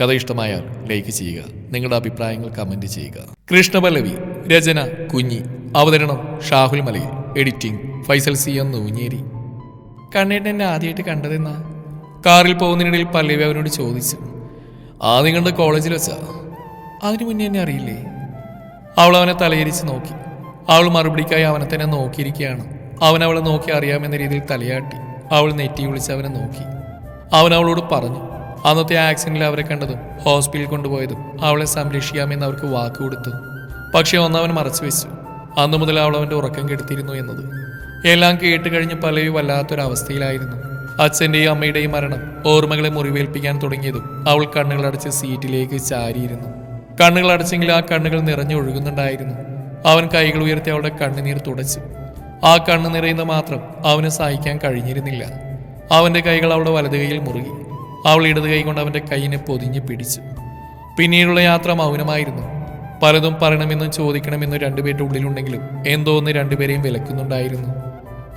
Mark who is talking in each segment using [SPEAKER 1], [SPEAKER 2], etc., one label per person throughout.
[SPEAKER 1] കഥ ഇഷ്ടമായാൽ ലൈക്ക് ചെയ്യുക. നിങ്ങളുടെ അഭിപ്രായങ്ങൾ കമന്റ് ചെയ്യുക. കൃഷ്ണപല്ലവി രചന കുഞ്ഞി. അവതരണം Shahul Malayil. Editing Faisal C M Noonjeri. കണ്ണേട്ടൻ എന്നെ ആദ്യമായിട്ട് കണ്ടതെന്നാ കാറിൽ പോകുന്നതിനിടയിൽ പല്ലവി അവനോട് ചോദിച്ചു. ആദ്യം നിങ്ങളുടെ കോളേജിൽ വെച്ചാ? അതിനു മുന്നേ എന്നെ അറിയില്ലേ? അവൾ അവനെ തലയിരിച്ച് നോക്കി. അവൾ മറുപടിക്കായി അവനെ തന്നെ നോക്കിയിരിക്കുകയാണ്. അവൻ അവളെ നോക്കി അറിയാമെന്ന രീതിയിൽ തലയാട്ടി. അവൾ നെറ്റി വിളിച്ച് അവനെ നോക്കി. അവൻ അവളോട് പറഞ്ഞു അന്നത്തെ ആക്സിഡന്റിൽ അവരെ കണ്ടതും ഹോസ്പിറ്റലിൽ കൊണ്ടുപോയതും അവളെ സംരക്ഷിക്കാമെന്ന് അവർക്ക് വാക്ക് കൊടുത്തു പക്ഷേ ഒന്നവൻ മറച്ചു വെച്ചു. അന്നു മുതൽ അവൾ അവന്റെ ഉറക്കം കെടുത്തിരുന്നു എന്നത്. എല്ലാം കേട്ട് കഴിഞ്ഞ് പലവി വല്ലാത്തൊരവസ്ഥയിലായിരുന്നു. അച്ഛന്റെയും അമ്മയുടെയും മരണം ഓർമ്മകളെ മുറിവേൽപ്പിക്കാൻ തുടങ്ങിയതും അവൾ കണ്ണുകളടച്ച് സീറ്റിലേക്ക് ചാരിയിരുന്നു. കണ്ണുകൾ അടച്ചെങ്കിൽ ആ കണ്ണുകൾ നിറഞ്ഞു ഒഴുകുന്നുണ്ടായിരുന്നു. അവൻ കൈകൾ ഉയർത്തി അവളുടെ കണ്ണുനീർ തുടച്ചു. ആ കണ്ണു നിറയുന്ന മാത്രം അവന് സഹിക്കാൻ കഴിഞ്ഞിരുന്നില്ല. അവന്റെ കൈകൾ അവളുടെ വലത് മുറുകി. അവൾ ഇടത് കൈ കൊണ്ട് അവന്റെ കൈയിനെ പൊതിഞ്ഞ് പിടിച്ചു. പിന്നീടുള്ള യാത്ര മൗനമായിരുന്നു. പലതും പറയണമെന്നും ചോദിക്കണമെന്നും രണ്ടുപേരുടെ ഉള്ളിലുണ്ടെങ്കിലും എന്തോ ഒന്ന് രണ്ടുപേരെയും വിലക്കുന്നുണ്ടായിരുന്നു.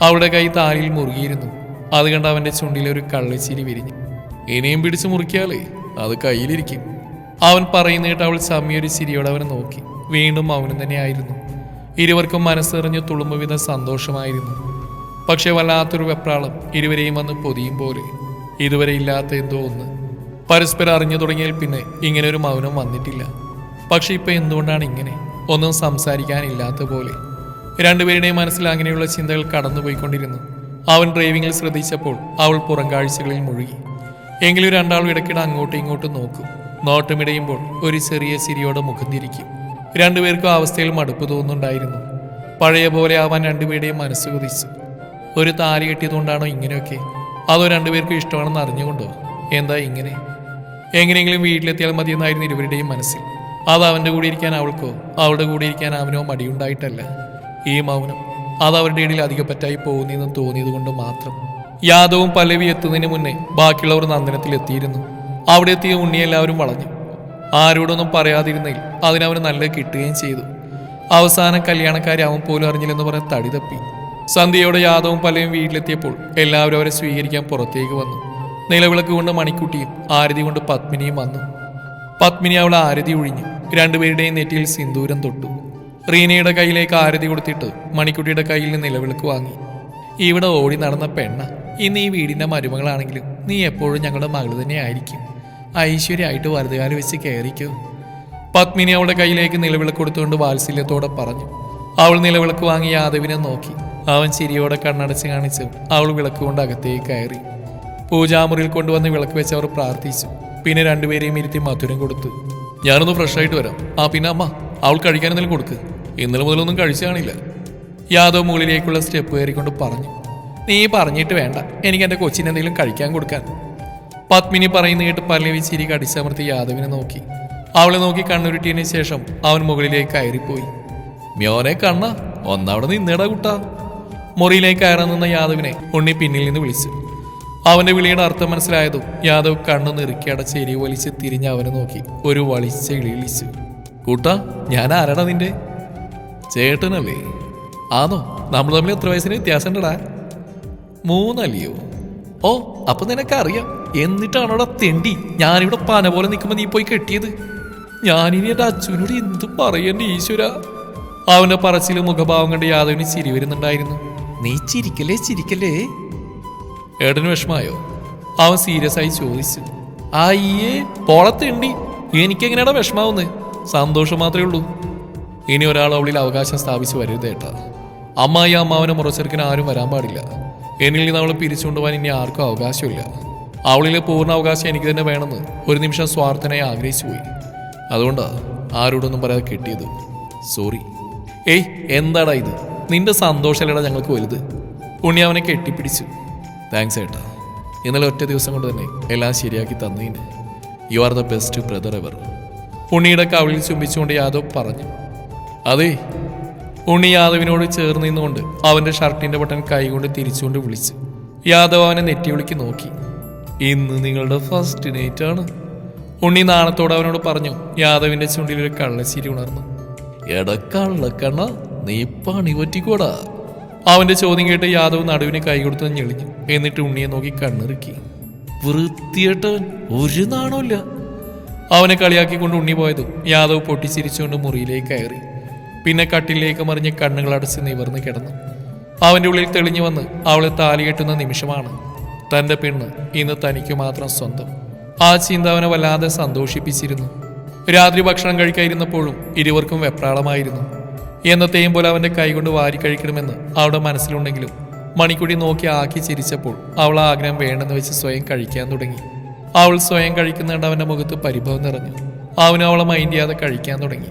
[SPEAKER 1] അവളുടെ കൈ താലിയിൽ മുറുകിയിരുന്നു. അത് കണ്ട് അവന്റെ ചുണ്ടിലൊരു കള്ളിച്ചിരി വിരിഞ്ഞു. ഇനിയും പിടിച്ചു മുറിക്കാലേ അത് കയ്യിലിരിക്കും. അവൻ പറയുന്നിട്ട് അവൾ ചമ്മിയൊരു ചിരിയോടെ അവനെ നോക്കി. വീണ്ടും മൗനം തന്നെയായിരുന്നു. ഇരുവർക്കും മനസ്സെറിഞ്ഞ് തുളുമ്പുവിധ സന്തോഷമായിരുന്നു. പക്ഷെ വല്ലാത്തൊരു വെപ്രാളം ഇരുവരെയും വന്ന് പൊതിയും പോലെ. ഇതുവരെ ഇല്ലാത്ത എന്തോ ഒന്ന്. പരസ്പരം അറിഞ്ഞു തുടങ്ങിയാൽ പിന്നെ ഇങ്ങനെ ഒരു മൗനം വന്നിട്ടില്ല. പക്ഷെ ഇപ്പൊ എന്തുകൊണ്ടാണ് ഇങ്ങനെ? ഒന്നും സംസാരിക്കാനില്ലാത്ത പോലെ. രണ്ടുപേരുടെയും മനസ്സിൽ അങ്ങനെയുള്ള ചിന്തകൾ കടന്നുപോയിക്കൊണ്ടിരുന്നു. അവൻ ഡ്രൈവിംഗിൽ ശ്രദ്ധിച്ചപ്പോൾ അവൾ പുറം കാഴ്ചകളിൽ മുഴുകി. എങ്കിലും രണ്ടാളും ഇടയ്ക്കിടെ അങ്ങോട്ടും ഇങ്ങോട്ടും നോക്കും. നോട്ടമിടയുമ്പോൾ ഒരു ചെറിയ ചിരിയോടെ മുഖം തിരിക്കും. രണ്ടുപേർക്കും അവസ്ഥയിൽ മടുപ്പ് തോന്നുന്നുണ്ടായിരുന്നു. പഴയ പോലെ ആവാൻ രണ്ടുപേരുടെയും മനസ്സ് കുതിച്ചു. ഒരു താലി കെട്ടിയതുകൊണ്ടാണോ ഇങ്ങനെയൊക്കെ? അതോ രണ്ടുപേർക്കും ഇഷ്ടമാണെന്ന് അറിഞ്ഞുകൊണ്ടോ? എന്താ ഇങ്ങനെ? എങ്ങനെയെങ്കിലും വീട്ടിലെത്തിയാൽ മതിയെന്നായിരുന്നു ഇരുവരുടെയും മനസ്സിൽ. അത് അവന്റെ കൂടെ ഇരിക്കാൻ അവൾക്കോ? അവളുടെ കൂടെ ഇരിക്കാൻ അവനോ മടിയുണ്ടായിട്ടല്ല. ഈ മൗനം അത് അവരുടെ ഇടയിൽ അധികപ്പറ്റായി പോകുന്നതെന്ന് തോന്നിയത് കൊണ്ട് മാത്രം. യാദവും പല്ലവി എത്തുന്നതിന് മുന്നേ ബാക്കിയുള്ളവർ നന്ദനത്തിൽ എത്തിയിരുന്നു. അവിടെ എത്തിയ ഉണ്ണി എല്ലാവരും വളഞ്ഞു. ആരോടൊന്നും പറയാതിരുന്നതിൽ അതിനവന് നല്ല കിട്ടുകയും ചെയ്തു. അവസാനം കല്യാണക്കാരെ അവൻ പോലും അറിഞ്ഞില്ലെന്ന് പറഞ്ഞ് തടി തപ്പി. സന്ധ്യയോടെ യാദവും പലയും വീട്ടിലെത്തിയപ്പോൾ എല്ലാവരും അവരെ സ്വീകരിക്കാൻ പുറത്തേക്ക് വന്നു. നിലവിളക്ക് കൊണ്ട് മണിക്കുട്ടിയും ആരതി കൊണ്ട് പത്മിനിയും വന്നു. പത്മിനി അവളെ ആരതി ഒഴിഞ്ഞു. രണ്ടുപേരുടെയും നെറ്റിയിൽ സിന്ദൂരം തൊട്ടു. റീനയുടെ കയ്യിലേക്ക് ആരതി കൊടുത്തിട്ട് മണിക്കുട്ടിയുടെ കയ്യിൽ നിന്ന് നിലവിളക്ക് വാങ്ങി. ഇവിടെ ഓടി നടന്ന പെണ്ണ. ഇന്ന് ഈ വീടിന്റെ മരുമകളാണെങ്കിലും നീ എപ്പോഴും ഞങ്ങളുടെ മകൾ തന്നെ ആയിരിക്കും. ഐശ്വര്യമായിട്ട് വലുതുകാലം വെച്ച് കയറിക്കൂ പത്മിനി അവളുടെ കയ്യിലേക്ക് നിലവിളക്ക് കൊടുത്തുകൊണ്ട് വാത്സല്യത്തോടെ പറഞ്ഞു. അവൾ നിലവിളക്ക് വാങ്ങി യാദവിനെ നോക്കി. അവൻ ചിരിയോടെ കണ്ണടച്ച് കാണിച്ചു അവൾ വിളക്ക് കൊണ്ട് അകത്തേക്ക് കയറി. പൂജാമുറിയിൽ കൊണ്ടുവന്ന് വിളക്ക് വെച്ച് അവർ പ്രാർത്ഥിച്ചു. പിന്നെ രണ്ടുപേരെയും ഇരുത്തി മധുരം കൊടുത്തു. ഞാനൊന്ന് ഫ്രഷ് ആയിട്ട് വരാം. ആ പിന്നെ അമ്മ അവൾ കഴിക്കാൻ എന്തെങ്കിലും കൊടുക്ക്. ഇന്നലെ മുതലൊന്നും കഴിച്ചു കാണില്ല. യാദവ് മുകളിലേക്കുള്ള സ്റ്റെപ്പ് കയറിക്കൊണ്ട് പറഞ്ഞു. നീ പറഞ്ഞിട്ട് വേണ്ട. എനിക്ക് എന്റെ കൊച്ചിന് എന്തെങ്കിലും കഴിക്കാൻ കൊടുക്കാൻ. പത്മിനി പറയുന്ന കേട്ട് പല്ലവി ചിരി കടിച്ചമർത്തി യാദവിനെ നോക്കി. അവളെ നോക്കി കണ്ണുരുട്ടിയതിനു ശേഷം അവൻ മുകളിലേക്ക് കയറിപ്പോയി. മ്യോനെ കണ്ണ ഒന്നവിടെ നിന്നേടാ കുട്ടാ. മുറിയിലേക്ക് കയറാൻ നിന്ന യാദവിനെ ഉണ്ണി പിന്നിൽ നിന്ന് വിളിച്ചു. അവന്റെ വിളിയുടെ അർത്ഥം മനസ്സിലായതും യാദവ് കണ്ണു നിറുക്കി അടച്ച് എരി വലിച്ച് തിരിഞ്ഞ് അവനെ നോക്കി. ഒരു വളിച്ച. ഇളിച്ചു കൂട്ടാ ഞാൻ ആരാടാ നിന്റെ? ചേട്ടനല്ലേ. ആണോ നമ്മൾ തമ്മിൽ എത്ര വയസ്സിന് വ്യത്യാസം ഉണ്ടടാ മൂന്നല്ലയോ. ഓ അപ്പൊ നിനക്കറിയാം. എന്നിട്ടാണോടാ തെണ്ടി? ഞാനിവിടെ പന പോലെ നിൽക്കുമ്പോൾ നീ പോയി കെട്ടിയത്? ഞാനിനി എന്റെ അച്ഛനോട് എന്ത് പറയണ്ട ഈശ്വര. അവന്റെ പറച്ചിലും മുഖഭാവം കണ്ട് യാദവിന് ചിരി വരുന്നുണ്ടായിരുന്നു. നീ ചിരിക്കല്ലേ ചിരിക്കല്ലേ? ഏടന് വിഷമായോ അവൻ സീരിയസ് ആയി ചോദിച്ചു. അയ്യേ പോളത്തുണ്ടി എനിക്കെങ്ങനെയാടാ വിഷമാവുന്നത് സന്തോഷം മാത്രമേ ഉള്ളൂ. ഇനി ഒരാൾ അവളിൽ അവകാശം സ്ഥാപിച്ചു വരരുത് ഏട്ടാ. അമ്മായി അമ്മാവനെ മുറച്ചെറുക്കിന് ആരും വരാൻ പാടില്ല. എന്നിൽ നിന്ന് അവളെ പിരിച്ചുകൊണ്ടുപോകാൻ ഇനി ആർക്കും അവകാശമില്ല. അവളിലെ പൂർണ അവകാശം എനിക്ക് തന്നെ വേണമെന്ന് ഒരു നിമിഷം സ്വാർത്ഥനായി ആഗ്രഹിച്ചു പോയി. അതുകൊണ്ടാണ് ആരോടൊന്നും പറയാതെ കിട്ടിയത്. സോറി ഏയ് എന്താടാ ഇത്? നിന്റെ സന്തോഷമല്ലടാ ഞങ്ങൾക്ക് വലുത്. ഉണ്ണി അവനെ കെട്ടിപ്പിടിച്ചു. താങ്ക്സ് ഏട്ടാ. ഇന്നലെ ഒറ്റ ദിവസം കൊണ്ട് തന്നെ എല്ലാം ശരിയാക്കി തന്നതിന് you are the best brother ever ഉണ്ണിയുടെ കവിളിൽ ചുംബിച്ചുകൊണ്ട് യാദവ് പറഞ്ഞു. അതെ ഉണ്ണി യാദവിനോട് ചേർന്ന് നിന്നുകൊണ്ട് അവന്റെ ഷർട്ടിന്റെ ബട്ടൺ കൈകൊണ്ട് തിരിച്ചുകൊണ്ട് വിളിച്ചു. യാദവ് അവനെ നെറ്റി വിളിക്ക് നോക്കി. ഇന്ന് നിങ്ങളുടെ ഫസ്റ്റ് നൈറ്റ് ആണ്. ഉണ്ണി നാണത്തോടെ അവനോട് പറഞ്ഞു. യാദവിന്റെ ചുണ്ടിൽ ഒരു കള്ളച്ചിരി ഉണർന്നു. എടക്കള്ളക്കണ്ണ നീ പണി പറ്റിക്കോടാ. അവന്റെ ചോദ്യം കേട്ട് യാദവ് നടുവിന് കൈ കൊടുത്ത് ഞെളിഞ്ഞു. എന്നിട്ട് ഉണ്ണിയെ നോക്കി കണ്ണിറുക്കി. വൃത്തിയേട്ടവൻ ഒരു നാണമില്ല. അവനെ കളിയാക്കിക്കൊണ്ട് ഉണ്ണി പോയത് യാദവ് പൊട്ടിച്ചിരിച്ചുകൊണ്ട് മുറിയിലേക്ക് കയറി. പിന്നെ കട്ടിലേക്ക് മറിഞ്ഞ് കണ്ണുകൾ അടച്ച് നിവർന്ന് കിടന്നു. അവന്റെ ഉള്ളിൽ തെളിഞ്ഞു വന്ന് അവളെ താലി കെട്ടുന്ന നിമിഷമാണ് തന്റെ പെണ്ണ് ഇന്ന് തനിക്ക് മാത്രം സ്വന്തം. ആ ചിന്ത അവനെ വല്ലാതെ സന്തോഷിപ്പിച്ചിരുന്നു. രാത്രി ഭക്ഷണം കഴിക്കാതിരുന്നപ്പോഴും ഇരുവർക്കും വെപ്രാളമായിരുന്നു. എന്നത്തെയും പോലെ അവന്റെ കൈകൊണ്ട് വാരി കഴിക്കണമെന്ന് അവളുടെ മനസ്സിലുണ്ടെങ്കിലും മണിക്കുടി നോക്കി ആക്കി ചിരിച്ചപ്പോൾ അവൾ ആഗ്രഹം വേണ്ടെന്ന് വെച്ച് സ്വയം കഴിക്കാൻ തുടങ്ങി. അവൾ സ്വയം കഴിക്കുന്നുണ്ട് അവന്റെ മുഖത്ത് പരിഭവം നിറഞ്ഞു. അവനും അവളെ മൈൻഡ് ചെയ്യാതെ കഴിക്കാൻ തുടങ്ങി.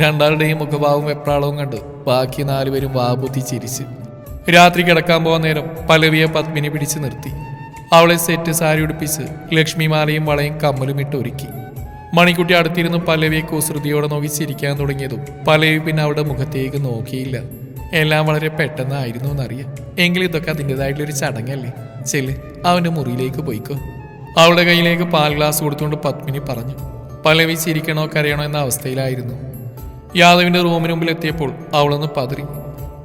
[SPEAKER 1] രണ്ടാളുടെയും മുഖഭാവവും വെപ്രാളവും കണ്ട് ബാക്കി നാലുപേരും വാബുത്തി ചിരിച്ച് രാത്രി കിടക്കാൻ പോകാൻ നേരം പലവിയെ പത്മിനി പിടിച്ചു നിർത്തി. അവളെ സെറ്റ് സാരി ഉടുപ്പിച്ച് ലക്ഷ്മിമാലയും വളയും കമ്മലും ഇട്ട് ഒരുക്കി. മണിക്കുട്ടി അടുത്തിരുന്ന് പല്ലവിയെ കുസൃതിയോടെ നോക്കി ചിരിക്കാൻ തുടങ്ങിയതും പല്ലവി പിന്നെ അവളുടെ മുഖത്തേക്ക് നോക്കിയില്ല. എല്ലാം വളരെ പെട്ടെന്നായിരുന്നു എന്നറിയാം. എങ്കിലും ഇതൊക്കെ അതിന്റെതായിട്ടുള്ളൊരു ചടങ്ങല്ലേ? ചെല്ല് അവന്റെ മുറിയിലേക്ക് പോയിക്കോ. അവളുടെ കയ്യിലേക്ക് പാൽ ഗ്ലാസ് കൊടുത്തുകൊണ്ട് പത്മിനി പറഞ്ഞു. പല്ലവി ചിരിക്കണോ കരയണോ എന്ന അവസ്ഥയിലായിരുന്നു. യാദവിന്റെ റൂമിന് മുമ്പിൽ എത്തിയപ്പോൾ അവളൊന്ന് പതറി.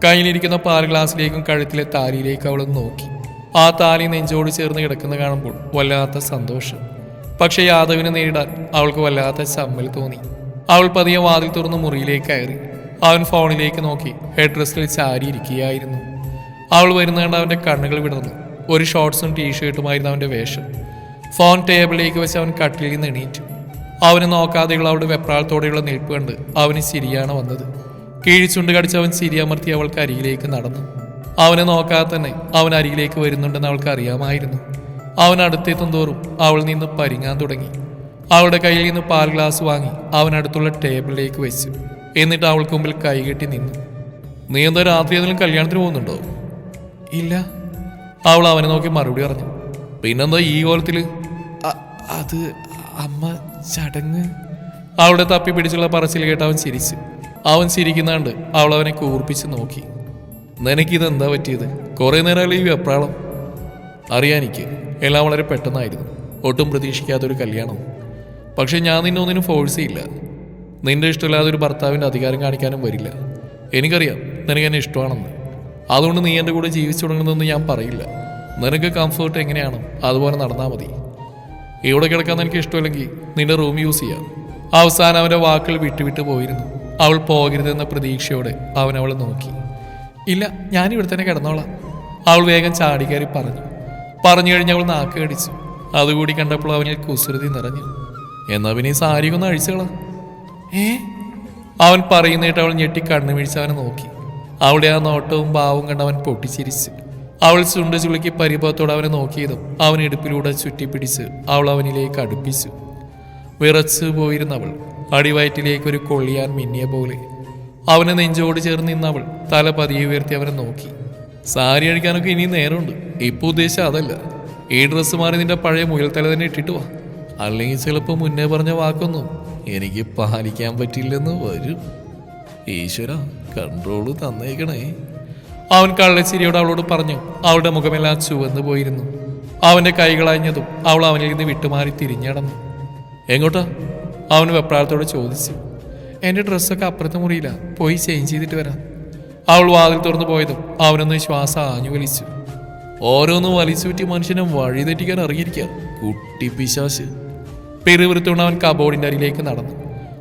[SPEAKER 1] കയ്യിലിരിക്കുന്ന പാൽ ഗ്ലാസ്സിലേക്കും കഴുത്തിലെ താലിയിലേക്കും അവളൊന്ന് നോക്കി. ആ താലി നെഞ്ചോട് ചേർന്ന് കിടക്കുന്ന കാണുമ്പോൾ വല്ലാത്ത സന്തോഷം. പക്ഷെ യാദവിനെ നേരിടാൻ അവൾക്ക് വല്ലാത്ത ചമ്മൽ തോന്നി. അവൾ പതിയെ വാതിൽ തുറന്ന് മുറിയിലേക്ക് കയറി. അവൻ ഫോണിലേക്ക് നോക്കി ഹെഡ് ഡ്രസ്സിൽ ചാരിയിരിക്കുകയായിരുന്നു. അവൾ വരുന്ന അവന്റെ കണ്ണുകൾ വിടർന്നു. ഒരു ഷോർട്സും ടീഷർട്ടുമായിരുന്നു അവന്റെ വേഷം. ഫോൺ ടേബിളിലേക്ക് വെച്ച് അവൻ കട്ടിൽ നിന്ന് എണീറ്റു. അവനെ നോക്കാതെയുള്ള അവളുടെ വെപ്രാളത്തോടെയുള്ള നിൽപ്പ് കണ്ട് അവന് ശരിയാണ് വന്നത്. കീഴിച്ചുണ്ട് കടിച്ച് അവൻ ശരിയമർത്തി അവൾക്ക് അരികിലേക്ക് നടന്നു. അവനെ നോക്കാതെ തന്നെ അവൻ അരികിലേക്ക് വരുന്നുണ്ടെന്ന് അവൾക്ക് അറിയാമായിരുന്നു. അവൻ അടുത്തെത്തും തോറും അവൾ നിന്ന് പരിങ്ങാൻ തുടങ്ങി. അവളുടെ കയ്യിൽ നിന്ന് പാൽ ഗ്ലാസ് വാങ്ങി അവൻ അടുത്തുള്ള ടേബിളിലേക്ക് വെച്ചു. എന്നിട്ട് അവൾക്ക് മുമ്പിൽ കൈകെട്ടി നിന്നു. നീ എന്തോ രാത്രി ഏതെങ്കിലും കല്യാണത്തിന് പോകുന്നുണ്ടോ? ഇല്ല. അവൾ അവനെ നോക്കി മറുപടി പറഞ്ഞു. പിന്നെന്താ ഈ കോലത്തിൽ? അത് അമ്മ ചടങ്ങ്. അവളുടെ തപ്പി പിടിച്ചുള്ള പറച്ചിൽ കേട്ട് അവൻ ചിരിച്ചു. അവൻ ചിരിക്കുന്നാണ്ട് അവൾ അവനെ കൂർപ്പിച്ച് നോക്കി. നിനക്കിതെന്താ പറ്റിയത്? കുറെ നേരം ഈ വെപ്രാളം? അറിയാനിക്ക് എല്ലാം വളരെ പെട്ടെന്നായിരുന്നു. ഒട്ടും പ്രതീക്ഷിക്കാത്തൊരു കല്യാണം. പക്ഷെ ഞാൻ നിന്നെ ഒന്നിനും ഫോഴ്സ് ചെയ്യില്ല. നിന്റെ ഇഷ്ടമില്ലാതെ ഒരു ഭർത്താവിന്റെ അധികാരം കാണിക്കാനും വരില്ല. എനിക്കറിയാം നിനക്ക് എന്നെ ഇഷ്ടമാണെന്ന്. അതുകൊണ്ട് നീ എന്റെ കൂടെ ജീവിച്ചു തുടങ്ങുന്നതെന്ന് ഞാൻ പറയില്ല. നിനക്ക് കംഫർട്ട് എങ്ങനെയാണ് അതുപോലെ നടന്നാൽ മതി. ഇവിടെ കിടക്കാൻ എനിക്ക് ഇഷ്ടമില്ലെങ്കിൽ നിന്റെ റൂം യൂസ് ചെയ്യാം. അവസാനം അവന്റെ വാക്കുകൾ വിട്ടുവിട്ട് പോയിരുന്നു. അവൾ പോകരുതെന്ന പ്രതീക്ഷയോടെ അവൻ അവളെ നോക്കി. ഇല്ല ഞാനിവിടെ തന്നെ കിടന്നോളാം. അവൾ വേഗം ചാടിക്കയറി പറഞ്ഞു. പറഞ്ഞു കഴിഞ്ഞ് അവൾ നാക്ക് കടിച്ചു. അതുകൂടി കണ്ടപ്പോൾ അവനിൽ കുസൃതി നിറഞ്ഞു. എന്നാ പിന്നെ ഈ സാരി ഒന്ന് അഴിച്ചുകളാ ഏ? അവൻ പറയുന്നിട്ട് അവൾ ഞെട്ടി കണ്ണു വീഴ്ച അവനെ നോക്കി. അവളുടെ ആ നോട്ടവും ഭാവവും കണ്ട് അവൻ പൊട്ടിച്ചിരിച്ചു. അവൾ ചുണ്ട് ചുളുക്കി പരിഭവത്തോടെ അവനെ നോക്കിയതും അവൻ ഇടുപ്പിലൂടെ ചുറ്റിപ്പിടിച്ച് അവൾ അവനിലേക്ക് അടുപ്പിച്ചു. വിറച്ചു പോയിരുന്നവൾ അടിവയറ്റിലേക്ക് ഒരു കൊള്ളിയാൻ മിന്നിയ പോലെ. അവനെ നെഞ്ചോട് ചേർന്ന് നിന്നവൾ തല പതിയെ ഉയർത്തി അവനെ നോക്കി. സാരി അഴിക്കാനൊക്കെ ഇനിയും നേരമുണ്ട്. ഇപ്പൊ ഉദ്ദേശം അതല്ല. ഈ ഡ്രസ്സ് മാറി നിന്റെ പഴയ മുയൽ തല തന്നെ ഇട്ടിട്ട് വാ. അല്ലെങ്കിൽ ചിലപ്പോൾ മുന്നേ പറഞ്ഞ വാക്കൊന്നും എനിക്ക് പാലിക്കാൻ പറ്റില്ലെന്ന് വരും. ഈശ്വര കൺട്രോൾ തന്നേക്കണേ. അവൻ കള്ളച്ചിരിയോട് അവളോട് പറഞ്ഞു. അവളുടെ മുഖമെല്ലാം ചുവന്നു പോയിരുന്നു. അവന്റെ കൈകളഞ്ഞതും അവൾ അവനിൽ നിന്ന് വിട്ടുമാറി തിരിഞ്ഞടന്നു. എങ്ങോട്ടാ? അവൻ വെപ്രാളത്തോടെ ചോദിച്ചു. എന്റെ ഡ്രസ്സൊക്കെ അപ്പുറത്തെ മുറിയില്ല പോയി ചേഞ്ച് ചെയ്തിട്ട് വരാം. അവൾ വാതിൽ തുറന്നു പോയതും അവനൊന്ന് ശ്വാസം ആഞ്ഞു വലിച്ചു ഓരോന്ന് വലിച്ചുപറ്റി മനുഷ്യനെ വഴി തെറ്റിക്കാൻ അറിഞ്ഞിരിക്കുക കുട്ടി പിശാശ് പെരുവിറുത്തുകൊണ്ട് അവൻ കബോർഡിന്റെ അരികിലേക്ക് നടന്നു.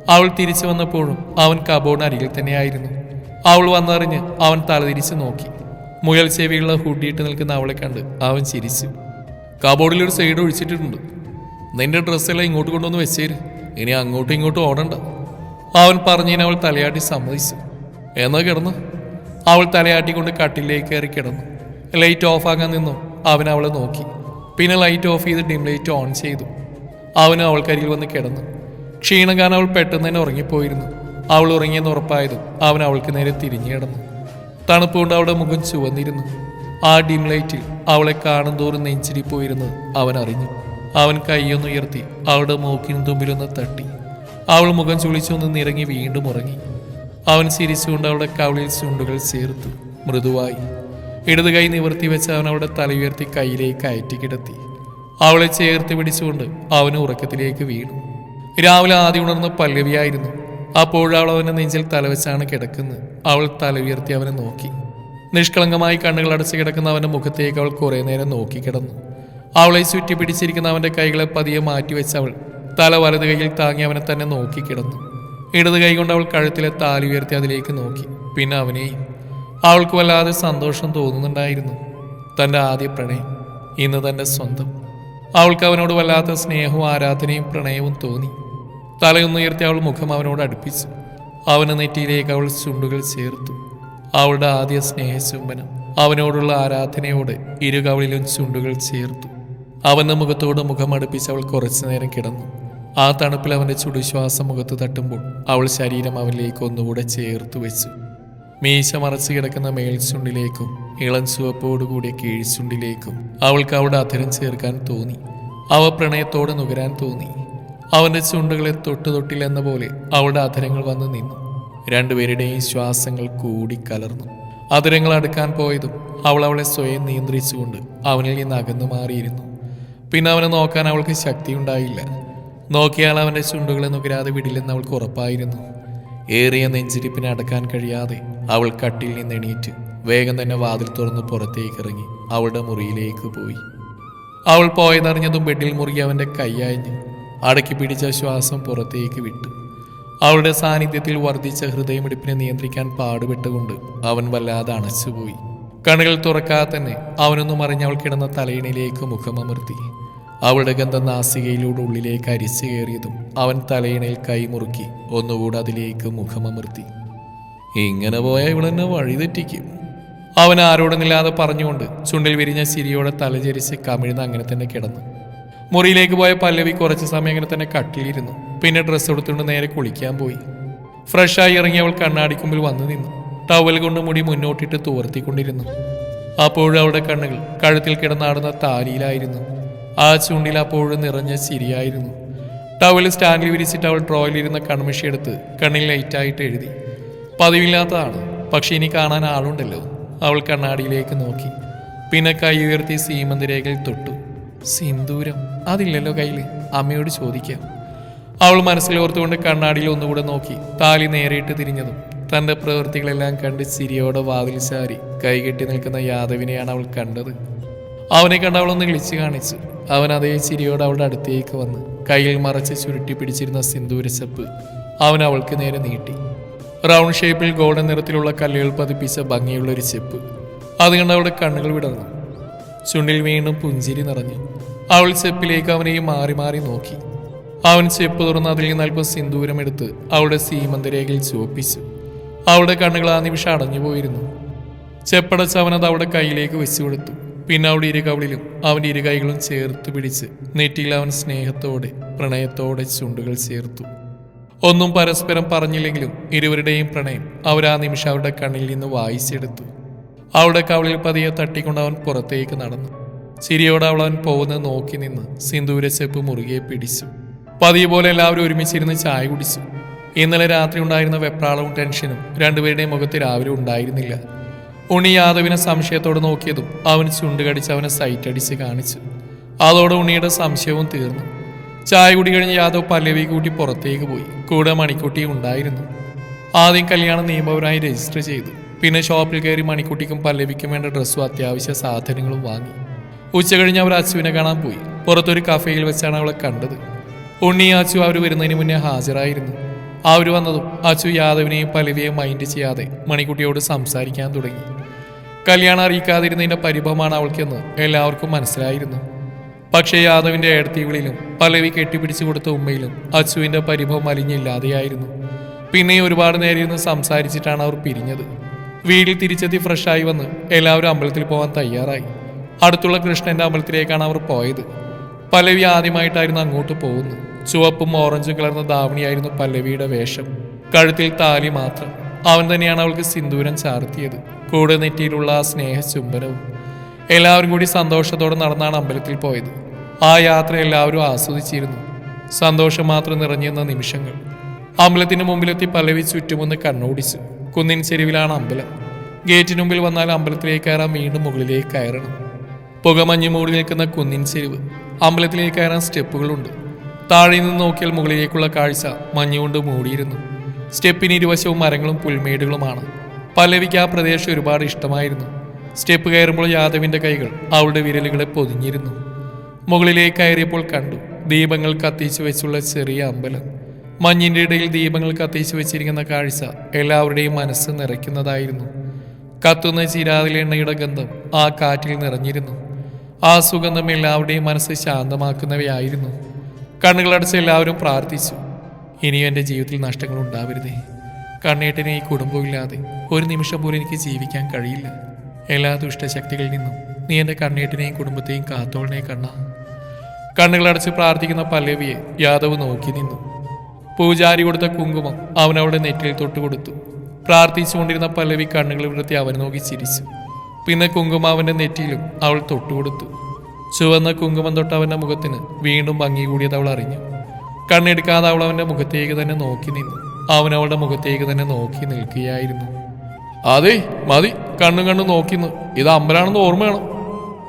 [SPEAKER 1] അവൾ തിരിച്ചു വന്നപ്പോഴും അവൻ കബോർഡിന് അരികിൽ തന്നെയായിരുന്നു. അവൾ വന്നറിഞ്ഞ് അവൻ തലതിരിച്ച് നോക്കി. മുയൽ ചെവിയുള്ള ഹുഡിയിട്ട് നിൽക്കുന്ന അവളെ കണ്ട് അവൻ ചിരിച്ചു. കബോർഡിൽ ഒരു സൈഡ് ഒഴിച്ചിട്ടുണ്ട്. നിന്റെ ഡ്രസ്സെല്ലാം ഇങ്ങോട്ട് കൊണ്ടുവന്ന് വെച്ചേര്. ഇനി അങ്ങോട്ടും ഇങ്ങോട്ടും ഓടണ്ട. അവൻ പറഞ്ഞതിന് അവൾ തലയാട്ടി സമ്മതിച്ചു. എന്നാ കിടന്നു? അവൾ തലയാട്ടിക്കൊണ്ട് കട്ടിലേക്ക് കയറി കിടന്നു. ലൈറ്റ് ഓഫ് ആകാൻ നിന്നു. അവൻ അവളെ നോക്കി. പിന്നെ ലൈറ്റ് ഓഫ് ചെയ്ത് ഡിം ലൈറ്റ് ഓൺ ചെയ്തു. അവൻ അവൾക്കരികിൽ വന്ന് കിടന്നു. ക്ഷീണം കാരണം അവൾ പെട്ടെന്ന് തന്നെ ഉറങ്ങിപ്പോയിരുന്നു. അവൾ ഉറങ്ങിയെന്ന് ഉറപ്പായതും അവൻ അവൾക്ക് നേരെ തിരിഞ്ഞു കിടന്നു. തണുപ്പുകൊണ്ട് അവളുടെ മുഖം ചുവന്നിരുന്നു. ആ ഡിം ലൈറ്റിൽ അവളെ കാണും തോറും പോയിരുന്നു അവൻ അറിഞ്ഞു. അവൻ കൈയൊന്നുയർത്തി അവളുടെ മൂക്കിനും തുമ്പിലൊന്ന് തട്ടി. അവൾ മുഖം ചുളിച്ചൊന്ന് നിറങ്ങി വീണ്ടും ഉറങ്ങി. അവൻ ചിരിച്ചുകൊണ്ട് അവളുടെ കവിളിൽ ചുണ്ടുകൾ ചേർത്തു. മൃദുവായി. ഇടത് കൈ നിവർത്തി വെച്ച് അവൻ അവളുടെ തല ഉയർത്തി കയ്യിലേക്ക് അയറ്റി കിടത്തി. അവളെ ചേർത്ത് പിടിച്ചുകൊണ്ട് അവന് ഉറക്കത്തിലേക്ക് വീണു. രാവിലെ ആദ്യം ഉണർന്ന പല്ലവിയായിരുന്നു. അപ്പോഴവൾ അവന്റെ നെഞ്ചിൽ തലവെച്ചാണ് കിടക്കുന്നത്. അവൾ തല ഉയർത്തി അവനെ നോക്കി. നിഷ്കളങ്കമായി കണ്ണുകൾ അടച്ചു കിടക്കുന്ന അവന്റെ മുഖത്തേക്ക് അവൾ കുറെ നേരം നോക്കി കിടന്നു. അവളെ ചുറ്റി പിടിച്ചിരിക്കുന്ന അവന്റെ കൈകളെ പതിയെ മാറ്റിവെച്ച് അവൾ തല വലത് കൈയിൽ താങ്ങി അവനെ തന്നെ നോക്കി കിടന്നു. ഇടത് കൈകൊണ്ട് അവൾ കഴുത്തിലെ താലി ഉയർത്തി അതിലേക്ക് നോക്കി. പിന്നെ അവനെയും അവൾക്ക് വല്ലാതെ സന്തോഷം തോന്നുന്നുണ്ടായിരുന്നു. തന്റെ ആദ്യ പ്രണയം ഇന്ന് തന്റെ സ്വന്തം. അവൾക്ക് അവനോട് വല്ലാത്ത സ്നേഹവും ആരാധനയും പ്രണയവും തോന്നി. തലയൊന്നുയർത്തി അവൾ മുഖം അവനോട് അടുപ്പിച്ചു. അവന് നെറ്റിയിലേക്ക് അവൾ ചുണ്ടുകൾ ചേർത്തു. അവളുടെ ആദ്യ സ്നേഹചുംബനം അവനോടുള്ള ആരാധനയോടെ ഇരുകവളിലും ചുണ്ടുകൾ ചേർത്തു. അവന്റെ മുഖത്തോട് മുഖം അടുപ്പിച്ച് അവൾ കുറച്ചു നേരം കിടന്നു. ആ തണുപ്പിൽ അവന്റെ ചുടുശ്വാസം മുഖത്ത് തട്ടുമ്പോൾ അവൾ ശരീരം അവനിലേക്ക് ഒന്നുകൂടെ ചേർത്ത് വെച്ചു. മീശ മറച്ചു കിടക്കുന്ന മേൽച്ചുണ്ടിലേക്കും ഇളം ചുവപ്പോടുകൂടിയ കീഴ്ച്ചുണ്ടിലേക്കും അവൾക്ക് അവിടെ അധരം ചേർക്കാൻ തോന്നി. അവ പ്രണയത്തോടെ നുകരാൻ തോന്നി. അവന്റെ ചുണ്ടുകളെ തൊട്ടു തൊട്ടില്ലെന്ന പോലെ അവളുടെ അധരങ്ങൾ വന്ന് നിന്നു. രണ്ടുപേരുടെയും ശ്വാസങ്ങൾ കൂടി കലർന്നു. അധരങ്ങൾ അടുക്കാൻ പോയതും അവൾ അവളെ സ്വയം നിയന്ത്രിച്ചുകൊണ്ട് അവനിൽ നിന്ന് അകന്നു മാറിയിരുന്നു. പിന്നെ അവനെ നോക്കാൻ അവൾക്ക് ശക്തിയുണ്ടായില്ല. നോക്കിയാൽ അവന്റെ ചുണ്ടുകളെ നുകരാതെ വിടില്ലെന്ന് അവൾക്ക് ഉറപ്പായിരുന്നു. ഏറിയ നെഞ്ചിരിപ്പിനെ അടക്കാൻ കഴിയാതെ അവൾ കട്ടിൽ നിന്ന് എണീറ്റ് വേഗം തന്നെ വാതിൽ തുറന്ന് പുറത്തേക്ക് ഇറങ്ങി അവളുടെ മുറിയിലേക്ക് പോയി. അവൾ പോയതറിഞ്ഞതും ബെഡിൽ മുറി അവന്റെ കൈയഞ്ഞു അടക്കി പിടിച്ച ശ്വാസം പുറത്തേക്ക് വിട്ടു. അവളുടെ സാന്നിധ്യത്തിൽ വർദ്ധിച്ച ഹൃദയമിടിപ്പിനെ നിയന്ത്രിക്കാൻ പാടുപെട്ടുകൊണ്ട് അവൻ വല്ലാതെ അണച്ചുപോയി. കണ്ണുകൾ തുറക്കാതെ തന്നെ അവനൊന്നും അറിഞ്ഞ് അവൾ കിടന്ന തലയിണയിലേക്ക് മുഖമമർത്തി. അവളുടെ ഗന്ധം നാസികയിലൂടെ ഉള്ളിലേക്ക് അരിച്ചു കയറിയതും അവൻ തലയിണയിൽ കൈമുറുക്കി ഒന്നുകൂടെ അതിലേക്ക് മുഖമമർത്തി. ഇങ്ങനെ പോയാൽ ഇവളെന്നെ വഴിതെറ്റിക്കും അവൻ ആരോടുന്നില്ലാതെ പറഞ്ഞുകൊണ്ട് ചുണ്ടിൽ വിരിഞ്ഞ ചിരിയോടെ തലചരിച്ച് കമിഴ്ന്ന് അങ്ങനെ തന്നെ കിടന്നു. മുറിയിലേക്ക് പോയ പല്ലവി കുറച്ച് സമയം അങ്ങനെ തന്നെ കട്ടിലിരുന്നു. പിന്നെ ഡ്രസ്സ് എടുത്തുകൊണ്ട് നേരെ കുളിക്കാൻ പോയി. ഫ്രഷായി ഇറങ്ങി അവൾ കണ്ണാടിക്കുമ്പിൽ വന്നു നിന്നു. ടവൽ കൊണ്ട് മുടി മുന്നോട്ടിട്ട് തുവർത്തിക്കൊണ്ടിരുന്നു. അപ്പോഴും അവളുടെ കണ്ണുകൾ കഴുത്തിൽ കിടന്നാടുന്ന താലിയിലായിരുന്നു. ആ ചുണ്ടിൽ അപ്പോഴും നിറഞ്ഞ ചിരിയായിരുന്നു. ടവൽ സ്റ്റാൻഡിൽ വിരിച്ചിട്ട് അവൾ ഡ്രോയിലിരുന്ന കൺമിഷി എടുത്ത് കണ്ണിൽ ലൈറ്റായിട്ട് എഴുതി. പതിവില്ലാത്തതാണ് പക്ഷെ ഇനി കാണാൻ ആളുണ്ടല്ലോ. അവൾ കണ്ണാടിയിലേക്ക് നോക്കി. പിന്നെ കൈ ഉയർത്തി സീമന്തിരേഖയിൽ തൊട്ടു. സിന്ദൂരം അതില്ലല്ലോ കയ്യിൽ അമ്മയോട് ചോദിക്കാം. അവൾ മനസ്സിലോർത്തുകൊണ്ട് കണ്ണാടിയിൽ ഒന്നുകൂടെ നോക്കി. താലി നേരിട്ട് തിരിഞ്ഞതും തന്റെ പ്രവൃത്തികളെല്ലാം കണ്ട് ചിരിയോടെ വാതിൽ ചാരി കൈകെട്ടി നിൽക്കുന്ന യാദവിനെയാണ് അവൾ കണ്ടത്. അവനെ കണ്ട് അവളൊന്ന് വിളിച്ചു കാണിച്ചു. അവൻ അതേ ചിരിയോടെ അവളുടെ അടുത്തേക്ക് വന്ന് കയ്യിൽ മറച്ച് ചുരുട്ടി പിടിച്ചിരുന്ന സിന്ദൂരച്ചപ്പ് അവൻ അവൾക്ക് നേരെ നീട്ടി. റൗണ്ട് ഷേപ്പിൽ ഗോൾഡൻ നിറത്തിലുള്ള കല്ലുകൾ പതിപ്പിച്ച ഭംഗിയുള്ള ഒരു ചെപ്പ് അത് കണ്ട് അവളുടെ കണ്ണുകൾ വിടർന്നു. ചുണ്ടിൽ വീണ്ടും പുഞ്ചിരി നിറഞ്ഞു. അവൾ ചെപ്പിലേക്ക് അവനെ മാറി മാറി നോക്കി. അവൻ ചെപ്പ് തുറന്ന് അതിൽ നിന്ന് അല്പം സിന്ദൂരം എടുത്ത് അവളുടെ സീമന്തരേഖയിൽ ചുവപ്പിച്ചു. അവളുടെ കണ്ണുകൾ ആ നിമിഷം അടഞ്ഞുപോയിരുന്നു. ചെപ്പടച്ച് അവനത് അവളുടെ കയ്യിലേക്ക് വെച്ചു കൊടുത്തു പിന്നെ അവിടെ ഇരുകവളിലും അവന്റെ ഇരുകൈകളും ചേർത്ത് പിടിച്ച് നെറ്റിയിൽ അവൻ സ്നേഹത്തോടെ പ്രണയത്തോടെ ചുണ്ടുകൾ ചേർത്തു. ഒന്നും പരസ്പരം പറഞ്ഞില്ലെങ്കിലും ഇരുവരുടെയും പ്രണയം അവർ ആ നിമിഷം അവരുടെ കണ്ണിൽ നിന്ന് വായിച്ചെടുത്തു. അവളുടെ കവളിൽ പതിയെ തട്ടിക്കൊണ്ട് അവൻ പുറത്തേക്ക് നടന്നു. ചിരിയോടെ അവൾ അവൻ പോകുന്നത് നോക്കി നിന്ന് സിന്ദൂര ചെപ്പ് മുറുകെ പിടിച്ചു. പതിയെ പോലെ എല്ലാവരും ഒരുമിച്ചിരുന്ന് ചായ കുടിച്ചു. ഇന്നലെ രാത്രി ഉണ്ടായിരുന്ന വെപ്രാളവും ടെൻഷനും രണ്ടുപേരുടെയും മുഖത്ത് രാവിലെ ഉണ്ടായിരുന്നില്ല. ഉണ്ണി യാദവിനെ സംശയത്തോടെ നോക്കിയതും അവൻ ചുണ്ടുകടിച്ച് അവനെ സൈറ്റ് അടിച്ച് കാണിച്ചു. അതോടെ ഉണ്ണിയുടെ സംശയവും തീർന്നു. ചായ കുടി കഴിഞ്ഞ് യാദവ് പല്ലവി കൂട്ടി പുറത്തേക്ക് പോയി. കൂടെ മണിക്കുട്ടിയും ഉണ്ടായിരുന്നു. ആദ്യം കല്യാണം നിയമപരമായി രജിസ്റ്റർ ചെയ്തു. പിന്നെ ഷോപ്പിൽ കയറി മണിക്കുട്ടിക്കും പല്ലവിക്കും വേണ്ട ഡ്രസ്സും അത്യാവശ്യ സാധനങ്ങളും വാങ്ങി. ഉച്ച കഴിഞ്ഞ് അവർ അച്ചുവിനെ കാണാൻ പോയി. പുറത്തൊരു കഫേയിൽ വെച്ചാണ് അവളെ കണ്ടത്. ഉണ്ണി അച്ചു അവർ വരുന്നതിന് മുന്നേ ഹാജരായിരുന്നു. അവർ വന്നതും അച്ചു യാദവിനെയും പല്ലവിയെയും മൈൻഡ് ചെയ്യാതെ മണിക്കുട്ടിയോട് സംസാരിക്കാൻ തുടങ്ങി. കല്യാണം അറിയിക്കാതിരുന്നതിന്റെ പരിഭവമാണ് അവൾക്കെന്ന് എല്ലാവർക്കും മനസ്സിലായിരുന്നു. പക്ഷേ യാദവിന്റെ ഏടത്തികളിലും പലവി കെട്ടിപ്പിടിച്ചു കൊടുത്ത ഉമ്മയിലും അച്ചുവിന്റെ പരിഭവം അലിഞ്ഞില്ലാതെയായിരുന്നു. പിന്നെ ഒരുപാട് നേരം സംസാരിച്ചിട്ടാണ് അവർ പിരിഞ്ഞത്. വീട്ടിൽ തിരിച്ചെത്തി ഫ്രഷായി വന്ന് എല്ലാവരും അമ്പലത്തിൽ പോകാൻ തയ്യാറായി. അടുത്തുള്ള കൃഷ്ണന്റെ അമ്പലത്തിലേക്കാണ് അവർ പോയത്. പല്ലവി ആദ്യമായിട്ടായിരുന്നു അങ്ങോട്ട് പോകുന്നത്. ചുവപ്പും ഓറഞ്ചും കലർന്ന ധാവണിയായിരുന്നു പല്ലവിയുടെ വേഷം. കഴുത്തിൽ താലി മാത്രം. അവൻ തന്നെയാണ് അവൾക്ക് സിന്ദൂരം ചാർത്തിയത്. കൂടെ നെറ്റിയിലുള്ള ആ സ്നേഹ ചുംബനവും. എല്ലാവരും കൂടി സന്തോഷത്തോടെ നടന്നാണ് അമ്പലത്തിൽ പോയത്. ആ യാത്ര എല്ലാവരും ആസ്വദിച്ചിരുന്നു. സന്തോഷം മാത്രം നിറഞ്ഞിരുന്ന നിമിഷങ്ങൾ. അമ്പലത്തിന് മുമ്പിലെത്തി പല്ലവി ചുറ്റുമൊന്ന് കണ്ണോടിച്ചു. കുന്നിൻ ചെരുവിലാണ് അമ്പലം. ഗേറ്റിന് മുമ്പിൽ വന്നാൽ അമ്പലത്തിലേക്ക് കയറാൻ വീണ്ടും മുകളിലേക്ക് കയറണം. പുകമഞ്ഞ് മൂടി നിൽക്കുന്ന കുന്നിൻ ചെരുവ്. അമ്പലത്തിലേക്ക് കയറാൻ സ്റ്റെപ്പുകളുണ്ട്. താഴെ നിന്ന് നോക്കിയാൽ മുകളിലേക്കുള്ള കാഴ്ച മഞ്ഞുകൊണ്ട് മൂടിയിരുന്നു. സ്റ്റെപ്പിന് ഇരുവശവും മരങ്ങളും പുൽമേടുകളുമാണ്. പല്ലവിക്ക് ആ പ്രദേശം ഒരുപാട് ഇഷ്ടമായിരുന്നു. സ്റ്റെപ്പ് കയറുമ്പോൾ യാദവിന്റെ കൈകൾ അവളുടെ വിരലുകളെ പൊതിഞ്ഞിരുന്നു. മുകളിലേക്ക് കയറിയപ്പോൾ കണ്ടു ദീപങ്ങൾ കത്തിച്ചു വെച്ചുള്ള ചെറിയ അമ്പലം. മഞ്ഞിന്റെ ഇടയിൽ ദീപങ്ങൾ കത്തിച്ചു വെച്ചിരിക്കുന്ന കാഴ്ച എല്ലാവരുടെയും മനസ്സ് നിറയ്ക്കുന്നതായിരുന്നു. കത്തുന്ന ചിരാതിലെ എണ്ണയുടെ ഗന്ധം ആ കാറ്റിൽ നിറഞ്ഞിരുന്നു. ആ സുഗന്ധം എല്ലാവരുടെയും മനസ്സ് ശാന്തമാക്കുന്നവയായിരുന്നു. കണ്ണുകളടച്ച് എല്ലാവരും പ്രാർത്ഥിച്ചു. ഇനിയും എന്റെ ജീവിതത്തിൽ നഷ്ടങ്ങൾ ഉണ്ടാവരുതേ. കണ്ണേട്ടിനെ ഈ കുടുംബമില്ലാതെ ഒരു നിമിഷം പോലും എനിക്ക് ജീവിക്കാൻ കഴിയില്ല. എല്ലാ ദുഷ്ടശക്തികളിൽ നിന്നും നീ എന്റെ കണ്ണേട്ടിനെയും കുടുംബത്തെയും കാത്തോളനെ കണ്ണ. കണ്ണുകളടച്ച് പ്രാർത്ഥിക്കുന്ന പല്ലവിയെ യാദവ് നോക്കി നിന്നു. പൂജാരി കൊടുത്ത കുങ്കുമം അവൻ അവളുടെ നെറ്റിൽ തൊട്ടുകൊടുത്തു പ്രാർത്ഥിച്ചുകൊണ്ടിരുന്ന പല്ലവി കണ്ണുകൾ വിടർത്തി അവൻ നോക്കി ചിരിച്ചു. പിന്നെ കുങ്കുമം അവന്റെ നെറ്റിയിലും അവൾ തൊട്ടുകൊടുത്തു ചുവന്ന കുങ്കുമം തൊട്ട് അവന്റെ മുഖത്തിന് വീണ്ടും ഭംഗി കൂടിയത് അവൾ അറിഞ്ഞു. കണ്ണെടുക്കാതെ അവൾ അവന്റെ മുഖത്തേക്ക് തന്നെ നോക്കി നിന്നു. അവൻ അവളുടെ മുഖത്തേക്ക് തന്നെ നോക്കി നിൽക്കുകയായിരുന്നു. അതെ മതി. കണ്ണും കണ്ണും നോക്കിന്ന് ഇത് അമ്പലാണെന്ന് ഓർമ്മ വേണം.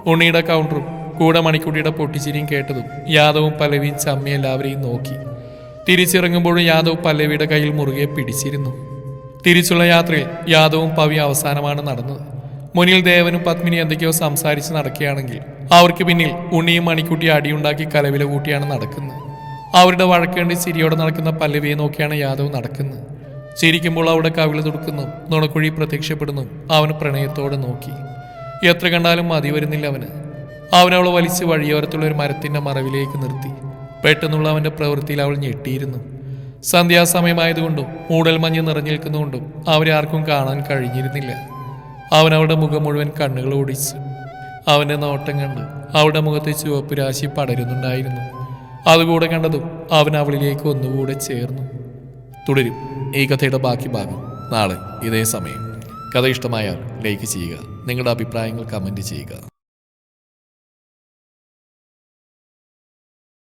[SPEAKER 1] ഉണ്ണിയുടെ കൗണ്ടറും കൂടെ മണിക്കുട്ടിയുടെ പൊട്ടിച്ചിരിയും കേട്ടതും യാദവും പല്ലവിയും ചമ്മി എല്ലാവരെയും നോക്കി. തിരിച്ചിറങ്ങുമ്പോഴും യാദവ് പല്ലവിയുടെ കയ്യിൽ മുറുകെ പിടിച്ചിരുന്നു. തിരിച്ചുള്ള യാത്രയിൽ യാദവും പവി അവസാനമാണ് നടന്നത്. മുനിൽ ദേവനും പത്മിനി എന്തൊക്കെയോ സംസാരിച്ച് നടക്കുകയാണെങ്കിൽ അവർക്ക് പിന്നിൽ ഉണ്ണിയും മണിക്കുട്ടി അടിയുണ്ടാക്കി കലവില കൂട്ടിയാണ് നടക്കുന്നത്. അവരുടെ വഴക്കേണ്ടി ചിരിയോടെ നടക്കുന്ന പല്ലവിയെ നോക്കിയാണ് യാദവ് നടക്കുന്നത്. ചിരിക്കുമ്പോൾ അവിടെ കവിള തുടുക്കുന്നു. നുണക്കുഴി പ്രത്യക്ഷപ്പെടുന്നു. അവൻ പ്രണയത്തോടെ നോക്കി. എത്ര കണ്ടാലും മതി വരുന്നില്ല അവന്. അവൻ അവളെ വലിച്ച് വഴിയോരത്തുള്ള ഒരു മരത്തിന്റെ മറവിലേക്ക് നിർത്തി. പെട്ടെന്നുള്ള അവന്റെ പ്രവൃത്തിയിൽ അവൾ ഞെട്ടിയിരുന്നു. സന്ധ്യാസമയമായതുകൊണ്ടും മൂടൽമഞ്ഞ് നിറഞ്ഞു നിൽക്കുന്നതുകൊണ്ടും അവരെ ആർക്കും കാണാൻ കഴിഞ്ഞിരുന്നില്ല. അവൻ മുഖം മുഴുവൻ കണ്ണുകൾ ഓടിച്ചു. അവന്റെ നോട്ടം കണ്ട് അവളുടെ മുഖത്ത് ചുവപ്പ് രാശി പടരുന്നുണ്ടായിരുന്നു. അതുകൂടെ കണ്ടതും അവൻ അവളിലേക്ക് ഒന്നുകൂടെ ചേർന്നു. തുടരും. ഈ കഥയുടെ ബാക്കി ഭാഗം. നാളെ ഇതേ സമയം. കഥ ഇഷ്ടമായാൽ ലൈക്ക് ചെയ്യുക. നിങ്ങളുടെ അഭിപ്രായങ്ങൾ കമന്റ് ചെയ്യുക.